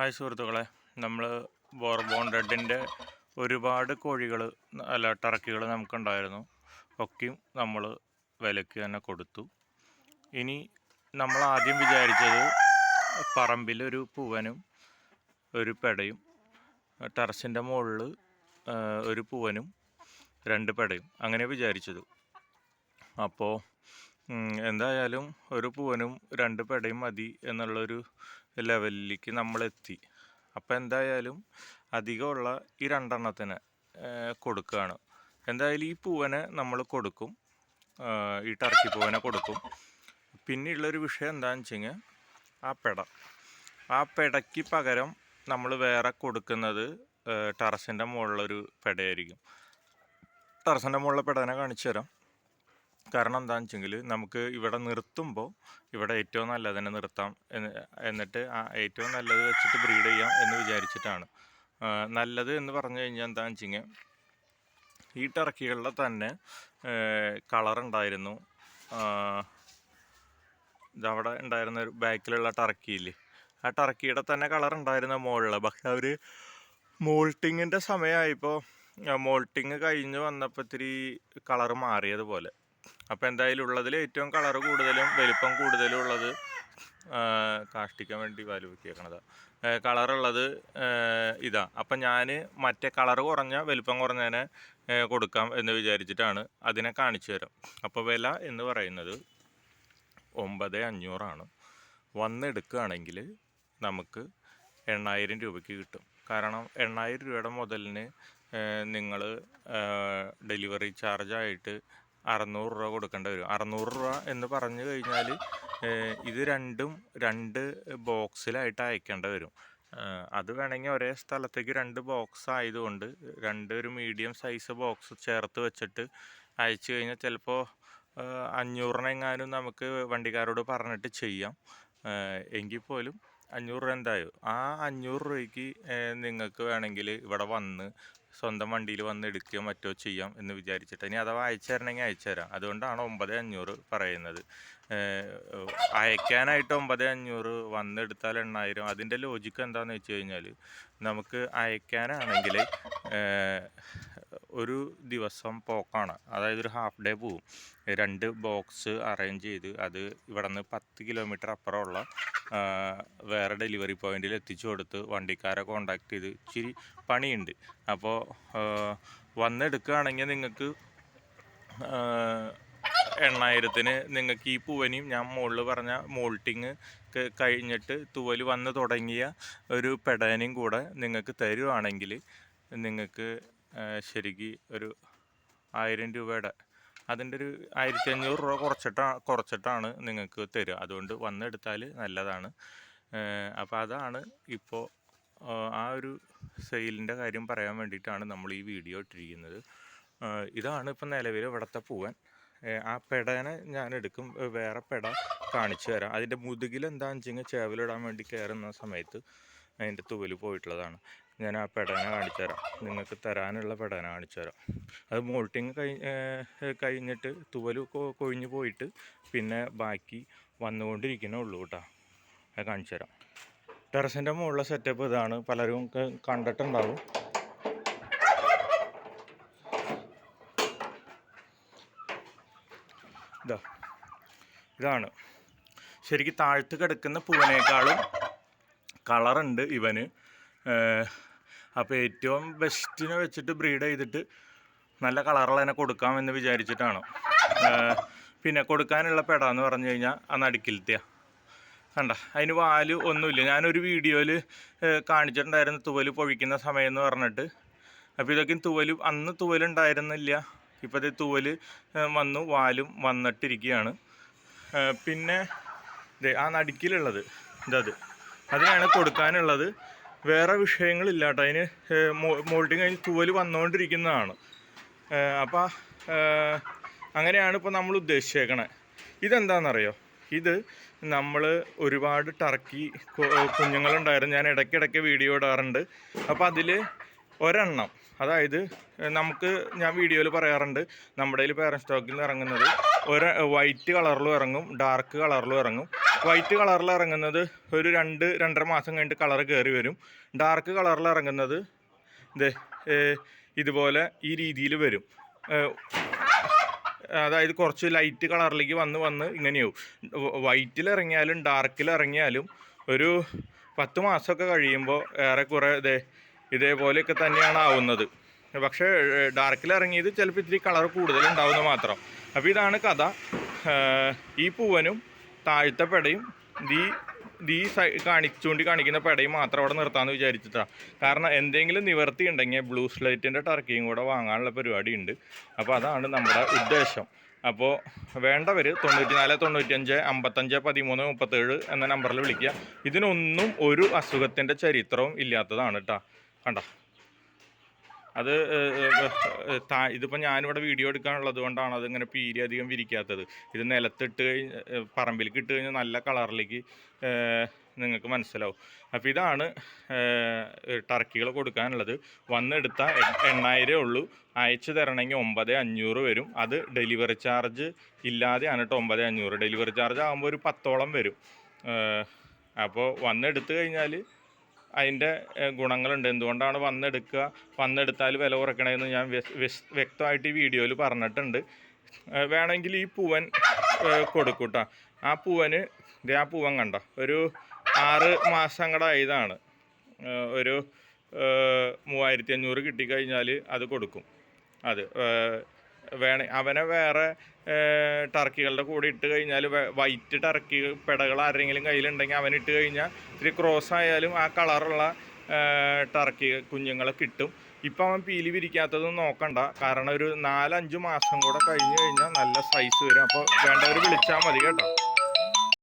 Hi സുഹൃത്തുക്കളെ. നമ്മൾ Bourbon റെഡിന്റെ ഒരുപാട് കോഴികൾ അല്ല ടർക്കികൾ നമുക്കുണ്ടായിരുന്നു. ഒക്കെയും നമ്മൾ വിലക്ക് തന്നെ കൊടുത്തു. ഇനി നമ്മൾ ആദ്യം വിചാരിച്ചത് പറമ്പിൽ ഒരു പൂവനും ഒരു പെടയും ടെറസിന്റെ മുകളിൽ ഒരു പൂവനും രണ്ട് പെടയും അങ്ങനെ വിചാരിച്ചത്. അപ്പോൾ എന്തായാലും ഒരു പൂവനും രണ്ട് പെടയും മതി എന്നുള്ളൊരു ലെവലിലേക്ക് നമ്മൾ എത്തി അപ്പോൾ എന്തായാലും അധികമുള്ള ഈ രണ്ടെണ്ണത്തിന് കൊടുക്കുകയാണ് എന്തായാലും ഈ പൂവനെ നമ്മൾ കൊടുക്കും. ഈ ടർക്കി പൂവനെ കൊടുക്കും. പിന്നെയുള്ളൊരു വിഷയം എന്താണെന്ന് വെച്ച് കഴിഞ്ഞാൽ ആ പെട. ആ പെടയ്ക്ക് പകരം നമ്മൾ വേറെ കൊടുക്കുന്നത് ടെറസിന്റെ മുകളിലൊരു പെടയായിരിക്കും. ടെറസിന്റെ മുകളിലെ പെടനെ കാണിച്ചു തരാം. കാരണം എന്താണെന്ന് വെച്ചെങ്കിൽ നമുക്ക് ഇവിടെ നിർത്തുമ്പോൾ ഇവിടെ ഏറ്റവും നല്ലതിനെ നിർത്താം എന്ന് എന്നിട്ട് ആ ഏറ്റവും നല്ലത് വെച്ചിട്ട് ബ്രീഡ് ചെയ്യാം എന്ന് വിചാരിച്ചിട്ടാണ്. നല്ലത് എന്ന് പറഞ്ഞു കഴിഞ്ഞാൽ എന്താണെന്ന് വെച്ച് കഴിഞ്ഞാൽ ഈ ടർക്കികളുടെ തന്നെ കളർ ഉണ്ടായിരുന്നു. ഇതവിടെ ഉണ്ടായിരുന്ന ഒരു ബാക്കിലുള്ള ടർക്കിയില്ലേ ആ ടർക്കിയുടെ തന്നെ കളർ ഉണ്ടായിരുന്ന മുകളിൽ പക്ഷെ അവർ മോൾട്ടിങ്ങിന്റെ സമയമായപ്പോൾ മോൾട്ടിങ് കഴിഞ്ഞ് വന്നപ്പോൾ ഇത്തിരി കളർ മാറിയതുപോലെ. അപ്പോൾ എന്തായാലും ഉള്ളതിൽ ഏറ്റവും കളർ കൂടുതലും വലിപ്പം കൂടുതലും ഉള്ളത് കാഷ്ടിക്കാൻ വേണ്ടി വാൽ വെക്കിയേക്കണത് കളറുള്ളത് ഇതാ. അപ്പം ഞാൻ മറ്റേ കളർ കുറഞ്ഞ വലിപ്പം കുറഞ്ഞതിനെ കൊടുക്കാം എന്ന് വിചാരിച്ചിട്ടാണ് അതിനെ കാണിച്ചു തരാം. അപ്പോൾ വില എന്ന് പറയുന്നത് ഒമ്പത് അഞ്ഞൂറാണ്. വന്നെടുക്കുകയാണെങ്കിൽ നമുക്ക് എണ്ണായിരം രൂപയ്ക്ക് കിട്ടും. കാരണം എണ്ണായിരം രൂപയുടെ മുതലിന് നിങ്ങൾ ഡെലിവറി ചാർജായിട്ട് അറുന്നൂറ് രൂപ കൊടുക്കേണ്ടി വരും. അറുന്നൂറ് രൂപ എന്ന് പറഞ്ഞു കഴിഞ്ഞാൽ ഇത് രണ്ടും രണ്ട് ബോക്സിലായിട്ട് അയക്കേണ്ടി വരും. അത് വേണമെങ്കിൽ ഒരേ സ്ഥലത്തേക്ക് രണ്ട് ബോക്സ് ആയതുകൊണ്ട് രണ്ട് ഒരു മീഡിയം സൈസ് ബോക്സ് ചേർത്ത് വെച്ചിട്ട് അയച്ചു കഴിഞ്ഞാൽ ചിലപ്പോൾ അഞ്ഞൂറിനെങ്ങാനും നമുക്ക് വണ്ടിക്കാരോട് പറഞ്ഞിട്ട് ചെയ്യാം. എങ്കിൽ പോലും അഞ്ഞൂറ് രൂപ എന്തായോ ആ അഞ്ഞൂറ് രൂപയ്ക്ക് നിങ്ങൾക്ക് വേണമെങ്കിൽ ഇവിടെ വന്ന് സ്വന്തം വണ്ടിയിൽ വന്ന് എടുക്കുകയോ മറ്റോ ചെയ്യാം എന്ന് വിചാരിച്ചിട്ട്. ഇനി അഥവാ അയച്ചു തരണമെങ്കിൽ അയച്ചു തരാം. അതുകൊണ്ടാണ് ഒമ്പത് അഞ്ഞൂറ് പറയുന്നത്. അയക്കാനായിട്ട് ഒമ്പത് അഞ്ഞൂറ് വന്നെടുത്താൽ എണ്ണായിരം. അതിന്റെ ലോജിക്ക് എന്താണെന്ന് വെച്ച് കഴിഞ്ഞാൽ നമുക്ക് അയക്കാനാണെങ്കിൽ ഒരു ദിവസം പോക്കാണ്. അതായത് ഒരു ഹാഫ് ഡേ പോവും. രണ്ട് ബോക്സ് അറേഞ്ച് ചെയ്ത് അത് ഇവിടെ നിന്ന് പത്ത് കിലോമീറ്റർ അപ്പുറമുള്ള വേറെ ഡെലിവറി പോയിന്റിൽ എത്തിച്ചു കൊടുത്ത് വണ്ടിക്കാരെ കോണ്ടാക്ട് ചെയ്ത് ഇച്ചിരി പണിയുണ്ട്. അപ്പോൾ വന്നെടുക്കുകയാണെങ്കിൽ നിങ്ങൾക്ക് എണ്ണായിരത്തിന് നിങ്ങൾക്ക് ഈ പൂവനിയും ഞാൻ മുകളിൽ പറഞ്ഞ മോൾട്ടിങ് കഴിഞ്ഞിട്ട് തൂവൽ വന്ന് തുടങ്ങിയ ഒരു പെടാനും കൂടെ നിങ്ങൾക്ക് തരുവാണെങ്കിൽ നിങ്ങൾക്ക് ശരിക്ക് ഒരു ആയിരം രൂപയുടെ അതിന്റെ ഒരു ആയിരത്തി അഞ്ഞൂറ് രൂപ കുറച്ചിട്ടാണ് കുറച്ചിട്ടാണ് നിങ്ങൾക്ക് തരിക. അതുകൊണ്ട് വന്നെടുത്താൽ നല്ലതാണ്. അപ്പോൾ അതാണ് ഇപ്പോൾ ആ ഒരു സെയിലിന്റെ കാര്യം പറയാൻ വേണ്ടിയിട്ടാണ് നമ്മൾ ഈ വീഡിയോ ഇട്ടിരിക്കുന്നത്. ഇതാണ് ഇപ്പം നിലവിൽ ഇവിടുത്തെ പൂവൻ. ആ പെടനെ ഞാൻ എടുക്കും വേറെ പെട കാണിച്ചു തരാം. അതിന്റെ മുതുകിൽ എന്താണെന്ന് വെച്ച് കഴിഞ്ഞാൽ ചേവലിടാൻ വേണ്ടി കയറുന്ന സമയത്ത് അതിന്റെ തുവൽ പോയിട്ടുള്ളതാണ്. ഞാൻ ആ പെടന കാണിച്ചു തരാം നിങ്ങൾക്ക് തരാനുള്ള പെടന കാണിച്ചു തരാം അത് മോൾട്ടിങ് കഴി ഏ, കഴിഞ്ഞിട്ട് തുവൽ കൊഴിഞ്ഞു കൊഴിഞ്ഞ് പോയിട്ട് പിന്നെ ബാക്കി വന്നുകൊണ്ടിരിക്കുന്നേ ഉള്ളൂ കേട്ടോ. അത് കാണിച്ചു തരാം ടെറസിന്റെ മുകളിലെ സെറ്റപ്പ് ഇതാണ്. പലരും കണ്ടിട്ടുണ്ടാവും. ഇതാ. ഇതാണ്. ശരിക്കും താഴ്ത്ത് കിടക്കുന്ന പൂവിനേക്കാളും കളറുണ്ട് ഇവന്. അപ്പോൾ ഏറ്റവും ബെസ്റ്റിനെ വെച്ചിട്ട് ബ്രീഡ് ചെയ്തിട്ട് നല്ല കളറുള്ള കളറുള്ളതിനെ കൊടുക്കാമെന്ന് വിചാരിച്ചിട്ടാണ്. പിന്നെ കൊടുക്കാനുള്ള പെട എന്ന് പറഞ്ഞു കഴിഞ്ഞാൽ ആ നടുക്കിലത്തെയാ. കണ്ട അതിന് വാൽ ഒന്നുമില്ല. ഞാനൊരു വീഡിയോയിൽ കാണിച്ചിട്ടുണ്ടായിരുന്നു തുവൽ പൊഴിക്കുന്ന സമയം എന്ന് പറഞ്ഞിട്ട്. അപ്പോൾ ഇതൊക്കെ തുവൽ അന്ന് തുവലുണ്ടായിരുന്നില്ല. ഇത് തുവൽ വന്നു വാലും വന്നിട്ടിരിക്കുകയാണ്. പിന്നെ ആ നടുക്കിലുള്ളത്. ഇതത്. അതിനാണ് കൊടുക്കാനുള്ളത്. വേറെ വിഷയങ്ങളില്ല കേട്ടോ അതിന് മോൾട്ടിങ് കഴിഞ്ഞ് തൂവൽ വന്നുകൊണ്ടിരിക്കുന്നതാണ് അപ്പോൾ അങ്ങനെയാണ് ഇപ്പോൾ നമ്മൾ ഉദ്ദേശിച്ചേക്കണേ. ഇതെന്താണെന്നറിയോ ഇത് നമ്മൾ ഒരുപാട് ടർക്കി കുഞ്ഞുങ്ങളുണ്ടായിരുന്നു. ഞാൻ ഇടയ്ക്കിടയ്ക്ക് വീഡിയോ ഇടാറുണ്ട്. അപ്പോൾ അതിൽ ഒരെണ്ണം അതായത് നമുക്ക് ഞാൻ വീഡിയോയിൽ പറയാറുണ്ട് നമ്മുടെ കയ്യിൽ പേരൻ സ്റ്റോക്കിൽ നിന്ന് ഇറങ്ങുന്നത്. ഒരു വൈറ്റ് കളറിലും ഇറങ്ങും ഡാർക്ക് കളറിലും ഇറങ്ങും. വൈറ്റ് കളറിൽ ഇറങ്ങുന്നത് ഒരു രണ്ട് രണ്ടര മാസം കഴിഞ്ഞിട്ട് കളർ കയറി വരും. ഡാർക്ക് കളറിൽ ഇറങ്ങുന്നത് ഇത് ഇതുപോലെ ഈ രീതിയിൽ വരും. അതായത് കുറച്ച് ലൈറ്റ് കളറിലേക്ക് വന്ന് വന്ന് ഇങ്ങനെയാവും. വൈറ്റിൽ ഇറങ്ങിയാലും ഡാർക്കിൽ ഇറങ്ങിയാലും ഒരു പത്ത് മാസമൊക്കെ കഴിയുമ്പോൾ ഏറെക്കുറെ ഇതേ ഇതേപോലെയൊക്കെ തന്നെയാണ് ആവുന്നത്. പക്ഷേ ഡാർക്കിൽ ഇറങ്ങിയത് ചിലപ്പോൾ ഇത്തിരി കളർ കൂടുതലുണ്ടാവുന്ന മാത്രം. അപ്പോൾ ഇതാണ് കഥ. ഈ പൂവനും താഴത്തെ പെടയും ദീ ദീ സൈ കാണിച്ചുകൊണ്ട് കാണിക്കുന്ന പെടയും മാത്രം അവിടെ നിർത്താമെന്ന് വിചാരിച്ചിട്ടാണ് കാരണം എന്തെങ്കിലും നിവർത്തി ഉണ്ടെങ്കിൽ ബ്ലൂ സ്ലൈറ്റിന്റെ ടർക്കിയും കൂടെ വാങ്ങാനുള്ള പരിപാടി ഉണ്ട്. അപ്പോൾ അതാണ് നമ്മുടെ ഉദ്ദേശം. അപ്പോൾ വേണ്ടവർ തൊണ്ണൂറ്റി നാല് തൊണ്ണൂറ്റഞ്ച് അമ്പത്തഞ്ച് പതിമൂന്ന് മുപ്പത്തേഴ് എന്ന നമ്പറിൽ വിളിക്കുക. ഇതിനൊന്നും ഒരു അസുഖത്തിന്റെ ചരിത്രവും ഇല്ലാത്തതാണ് കേട്ടോ. കണ്ട? അത് ഇതിപ്പോൾ ഞാനിവിടെ വീഡിയോ എടുക്കാനുള്ളത് കൊണ്ടാണ് അതിങ്ങനെ പീരി അധികം വിരിക്കാത്തത്. ഇത് നിലത്തിട്ട് കഴിഞ്ഞ് പറമ്പിലേക്ക് ഇട്ട് കഴിഞ്ഞാൽ നല്ല കളറിലേക്ക് നിങ്ങൾക്ക് മനസ്സിലാവും. അപ്പോൾ ഇതാണ് ടർക്കികൾ കൊടുക്കാനുള്ളത്. വന്നെടുത്താൽ എണ്ണായിരമേ ഉള്ളൂ. അയച്ചു തരണമെങ്കിൽ ഒമ്പത് അഞ്ഞൂറ് വരും. അത് ഡെലിവറി ചാർജ് ഇല്ലാതെയാണ് കേട്ടോ ഒമ്പത് അഞ്ഞൂറ്. ഡെലിവറി ചാർജ് ആകുമ്പോൾ ഒരു പത്തോളം വരും. അപ്പോൾ വന്നെടുത്തു കഴിഞ്ഞാൽ അതിന്റെ ഗുണങ്ങളുണ്ട്. എന്തുകൊണ്ടാണ് വന്നെടുക്കുക? വന്നെടുത്താൽ വില കുറയ്ക്കണമെന്ന് ഞാൻ വ്യക്തമായിട്ട് ഈ വീഡിയോയിൽ പറഞ്ഞിട്ടുണ്ട്. വേണമെങ്കിൽ ഈ പൂവൻ ഏഹ്, ട്ടോ ആ പൂവന് ആ പൂവൻ കണ്ട? ഒരു ആറ് മാസം കൂടെ ആയതാണ് ഒരു മൂവായിരത്തി അഞ്ഞൂറ് കിട്ടിക്കഴിഞ്ഞാൽ അത് കൊടുക്കും. അത് വേണ അവനെ വേറെ ടർക്കികളുടെ കൂടെ ഇട്ട് കഴിഞ്ഞാൽ വൈറ്റ് ടർക്കി പെടകൾ ആരെങ്കിലും കയ്യിലുണ്ടെങ്കിൽ അവൻ ഇട്ട് കഴിഞ്ഞാൽ ഇത്തിരി ക്രോസ് ആയാലും ആ കളറുള്ള ടർക്കി കുഞ്ഞുങ്ങളെ കിട്ടും. ഇപ്പം അവൻ പീലി വിരിക്കാത്തതൊന്നും നോക്കണ്ട. കാരണം ഒരു നാലഞ്ച് മാസം കൂടെ കഴിഞ്ഞ് കഴിഞ്ഞാൽ നല്ല സൈസ് വരും. അപ്പോൾ വേണ്ടവർ വിളിച്ചാൽ മതി കേട്ടോ.